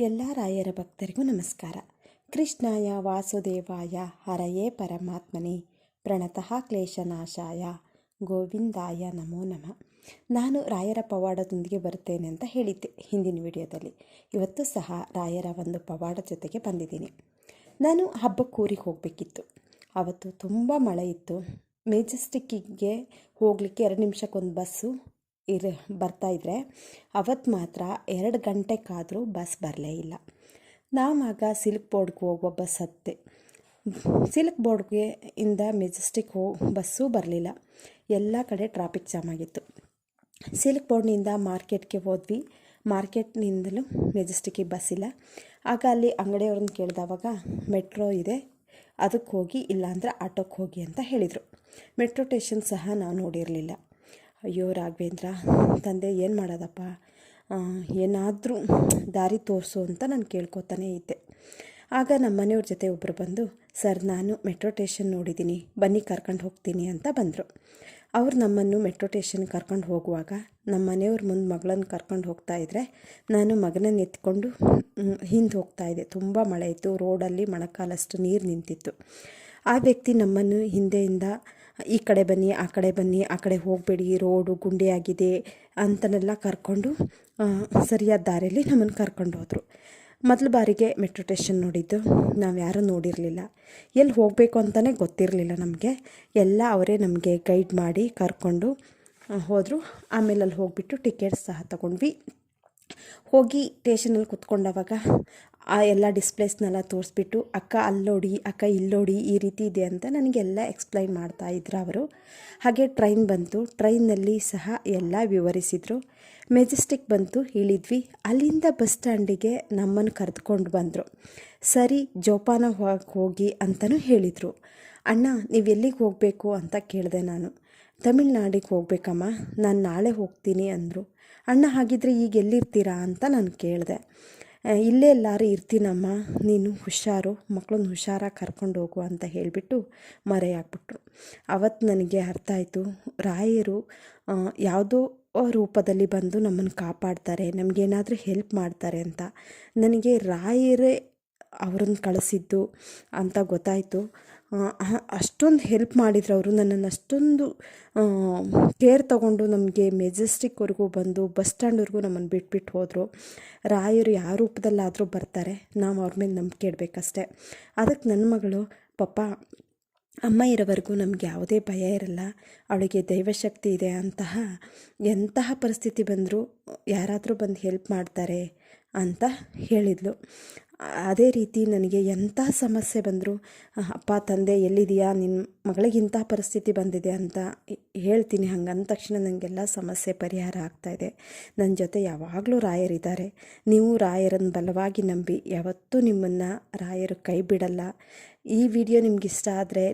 ಎಲ್ಲ ರಾಯರ ಭಕ್ತರಿಗೂ ನಮಸ್ಕಾರ. ಕೃಷ್ಣಾಯ ವಾಸುದೇವಾಯ, ಹರಯೇ ಪರಮಾತ್ಮನೇ. ಪ್ರಣತಃ ಕ್ಲೇಶನಾಶಾಯ ಗೋವಿಂದಾಯ ನಮೋ ನಮಃ. ನಾನು ರಾಯರ ಪವಾಡದೊಂದಿಗೆ ಬರುತ್ತೇನೆ ಅಂತ ಹೇಳಿದ್ದೆ ಹಿಂದಿನ ವಿಡಿಯೋದಲ್ಲಿ. ಇವತ್ತು ಸಹ ರಾಯರ ಒಂದು ಪವಾಡ ಜೊತೆಗೆ ಬಂದಿದ್ದೀನಿ. ನಾನು ಹಬ್ಬಕ್ಕೂರಿಗೆ ಹೋಗಬೇಕಿತ್ತು. ಆವತ್ತು ತುಂಬ ಮಳೆ ಇತ್ತು. ಮೆಜೆಸ್ಟಿಕ್ಕಿಗೆ ಹೋಗಲಿಕ್ಕೆ ಎರಡು ನಿಮಿಷಕ್ಕೊಂದು ಬಸ್ಸು ಇರ ಬರ್ತಾಯಿದ್ರೆ ಅವತ್ತು ಮಾತ್ರ ಎರಡು ಗಂಟೆಗಾದರೂ ಬಸ್ ಬರಲೇ ಇಲ್ಲ. ನಾವಾಗ ಸಿಲ್ಕ್ ಬೋರ್ಡ್ಗೆ ಹೋಗುವ ಬಸ್ ಹತ್ತೆ ಸಿಲ್ಕ್ ಬೋರ್ಡ್ಗೆ ಇಂದ ಮೆಜೆಸ್ಟಿಕ್ ಹೋ, ಬಸ್ಸು ಬರಲಿಲ್ಲ. ಎಲ್ಲ ಕಡೆ ಟ್ರಾಫಿಕ್ ಜಾಮ್ ಆಗಿತ್ತು. ಸಿಲ್ಕ್ ಬೋರ್ಡ್ನಿಂದ ಮಾರ್ಕೆಟ್ಗೆ ಹೋದ್ವಿ. ಮಾರ್ಕೆಟ್ನಿಂದಲೂ ಮೆಜೆಸ್ಟಿಕ್ಕಿಗೆ ಬಸ್ ಇಲ್ಲ. ಆಗ ಅಲ್ಲಿ ಅಂಗಡಿಯವ್ರನ್ನ ಕೇಳಿದವಾಗ, ಮೆಟ್ರೋ ಇದೆ ಅದಕ್ಕೆ ಹೋಗಿ ಇಲ್ಲಾಂದರೆ ಆಟೋಕ್ಕೆ ಹೋಗಿ ಅಂತ ಹೇಳಿದರು. ಮೆಟ್ರೋ ಸ್ಟೇಷನ್ ಸಹ ನಾವು ನೋಡಿರಲಿಲ್ಲ. ಅಯ್ಯೋ ರಾಘವೇಂದ್ರ, ತಂದೆ ಏನು ಮಾಡೋದಪ್ಪ? ಏನಾದರೂ ದಾರಿ ತೋರಿಸು ಅಂತ ನಾನು ಕೇಳ್ಕೊತಾನೇ ಇದ್ದೆ. ಆಗ ನಮ್ಮ ಮನೆಯವ್ರ ಜೊತೆ ಒಬ್ಬರು ಬಂದು, ಸರ್, ನಾನು ಮೆಟ್ರೋ ಸ್ಟೇಷನ್ ನೋಡಿದ್ದೀನಿ ಬನ್ನಿ ಕರ್ಕೊಂಡು ಹೋಗ್ತೀನಿ ಅಂತ ಬಂದರು. ಅವ್ರು ನಮ್ಮನ್ನು ಮೆಟ್ರೋ ಸ್ಟೇಷನ್ ಕರ್ಕೊಂಡು ಹೋಗುವಾಗ ನಮ್ಮ ಮನೆಯವ್ರ ಮುಂದೆ ಮಗಳನ್ನು ಕರ್ಕೊಂಡು ಹೋಗ್ತಾ ಇದ್ದರೆ ನಾನು ಮಗನನ್ನು ಎತ್ಕೊಂಡು ಹಿಂದೆ ಹೋಗ್ತಾ ಇದ್ದೆ. ತುಂಬ ಮಳೆ ಇತ್ತು, ರೋಡಲ್ಲಿ ಮೊಣಕಾಲಷ್ಟು ನೀರು ನಿಂತಿತ್ತು. ಆ ವ್ಯಕ್ತಿ ನಮ್ಮನ್ನು ಹಿಂದೆಯಿಂದ ಈ ಕಡೆ ಬನ್ನಿ, ಆ ಕಡೆ ಬನ್ನಿ, ಆ ಕಡೆ ಹೋಗಬೇಡಿ, ರೋಡು ಗುಂಡಿಯಾಗಿದೆ ಅಂತನೆಲ್ಲ ಕರ್ಕೊಂಡು ಸರಿಯಾದ ದಾರಿಯಲ್ಲಿ ನಮ್ಮನ್ನು ಕರ್ಕೊಂಡು ಹೋದರು. ಮೊದಲ ಬಾರಿಗೆ ಮೆಟ್ರೋ ಸ್ಟೇಷನ್ ನೋಡಿದ್ದು ನಾವು ಯಾರೂ ನೋಡಿರಲಿಲ್ಲ. ಎಲ್ಲಿ ಹೋಗಬೇಕು ಅಂತಲೇ ಗೊತ್ತಿರಲಿಲ್ಲ ನಮಗೆ. ಎಲ್ಲ ಅವರೇ ನಮಗೆ ಗೈಡ್ ಮಾಡಿ ಕರ್ಕೊಂಡು ಹೋದರು. ಆಮೇಲೆ ಅಲ್ಲಿ ಹೋಗಿಬಿಟ್ಟು ಟಿಕೆಟ್ಸ್ ಸಹ ತಗೊಂಡ್ವಿ. ಹೋಗಿ ಸ್ಟೇಷನಲ್ಲಿ ಕುತ್ಕೊಂಡವಾಗ ಆ ಎಲ್ಲ ಡಿಸ್ಪ್ಲೇಸ್ನೆಲ್ಲ ತೋರಿಸ್ಬಿಟ್ಟು, ಅಕ್ಕ ಅಲ್ಲೋಡಿ, ಅಕ್ಕ ಇಲ್ಲೋಡಿ, ಈ ರೀತಿ ಇದೆ ಅಂತ ನನಗೆಲ್ಲ ಎಕ್ಸ್ಪ್ಲೈನ್ ಮಾಡ್ತಾ ಇದ್ರು ಅವರು. ಹಾಗೆ ಟ್ರೈನ್ ಬಂತು. ಟ್ರೈನಲ್ಲಿ ಸಹ ಎಲ್ಲ ವಿವರಿಸಿದರು. ಮೆಜೆಸ್ಟಿಕ್ ಬಂತು ಇಳಿದ್ವಿ ಅಲ್ಲಿಂದ ಬಸ್ ಸ್ಟ್ಯಾಂಡಿಗೆ ನಮ್ಮನ್ನು ಕರೆದುಕೊಂಡು ಬಂದರು. ಸರಿ, ಜೋಪಾನ ಹೋಗಿ ಅಂತಲೂ ಹೇಳಿದರು. ಅಣ್ಣ ನೀವು ಎಲ್ಲಿಗೆ ಹೋಗಬೇಕು? ಅಂತ ಕೇಳಿದೆ ನಾನು. ತಮಿಳ್ನಾಡಿಗೆ ಹೋಗ್ಬೇಕಮ್ಮ. ನಾನು ನಾಳೆ ಹೋಗ್ತೀನಿ ಅಂದರು. ಅಣ್ಣ ಹಾಗಿದ್ರೆ ಈಗ ಎಲ್ಲಿರ್ತೀರಾ ಅಂತ ನಾನು ಕೇಳಿದೆ. ಇಲ್ಲೇ ಎಲ್ಲಾರು ಇರ್ತೀನಮ್ಮ. ನೀನು ಹುಷಾರು ಮಕ್ಕಳನ್ನ ಹುಷಾರಾಗಿ ಕರ್ಕೊಂಡು ಹೋಗು ಅಂತ ಹೇಳಿಬಿಟ್ಟು ಮರೆಯಾಗ್ಬಿಟ್ರು ಅವತ್ತು ನನಗೆ ಅರ್ಥ ಆಯಿತು. ರಾಯರು ಯಾವುದೋ ರೂಪದಲ್ಲಿ ಬಂದು ನಮ್ಮನ್ನು ಕಾಪಾಡ್ತಾರೆ, ನಮಗೇನಾದರೂ ಹೆಲ್ಪ್ ಮಾಡ್ತಾರೆ ಅಂತ. ನನಗೆ ರಾಯರೇ ಅವ್ರನ್ನ ಕಳಿಸಿದ್ದು ಅಂತ ಗೊತ್ತಾಯಿತು. ಅಷ್ಟೊಂದು ಹೆಲ್ಪ್ ಮಾಡಿದ್ರು ಅವರು. ನನ್ನನ್ನು ಅಷ್ಟೊಂದು ಕೇರ್ ತಗೊಂಡು ನಮಗೆ ಮೆಜೆಸ್ಟಿಕ್ವರೆಗೂ ಬಂದು ಬಸ್ ಸ್ಟ್ಯಾಂಡ್ವರೆಗೂ ನಮ್ಮನ್ನು ಬಿಟ್ಬಿಟ್ಟು ಹೋದರು. ರಾಯರು ಯಾವ ರೂಪದಲ್ಲಾದರೂ ಬರ್ತಾರೆ. ನಾವು ಅವ್ರ ಮೇಲೆ ನಂಬಿಕೆ ಇಡಬೇಕಷ್ಟೆ. ಅದಕ್ಕೆ ನನ್ನ ಮಗಳು ಪಾಪ ಅಮ್ಮ ಇರೋವರೆಗೂ ನಮ್ಗೆ ಯಾವುದೇ ಭಯ ಇರಲ್ಲ. ಅವಳಿಗೆ ದೈವಶಕ್ತಿ ಇದೆ ಅಂತಹ, ಎಂತಹ ಪರಿಸ್ಥಿತಿ ಬಂದರೂ ಯಾರಾದರೂ ಬಂದು ಹೆಲ್ಪ್ ಮಾಡ್ತಾರೆ ಅಂತ ಹೇಳಿದ್ಲು. ಅದೇ ರೀತಿ ನನಗೆ ಎಂಥ ಸಮಸ್ಯೆ ಬಂದರೂ ಅಪ್ಪ, ತಂದೆ ಎಲ್ಲಿದೆಯಾ ನಿನ್ನ ಮಗಳಿಗಿಂಥ ಪರಿಸ್ಥಿತಿ ಬಂದಿದೆ ಅಂತ ಹೇಳ್ತೀನಿ ಹಂಗೆ. ಅಂದ ತಕ್ಷಣ ನನಗೆಲ್ಲ ಸಮಸ್ಯೆ ಪರಿಹಾರ ಆಗ್ತಾಯಿದೆ ನನ್ನ ಜೊತೆ ಯಾವಾಗಲೂ ರಾಯರಿದ್ದಾರೆ ನೀವು ರಾಯರನ್ನು ಬಲವಾಗಿ ನಂಬಿ, ಯಾವತ್ತೂ ನಿಮ್ಮನ್ನು ರಾಯರು ಕೈ ಬಿಡಲ್ಲ. ಈ ವಿಡಿಯೋ ನಿಮ್ಗೆ ಇಷ್ಟ ಆದರೆ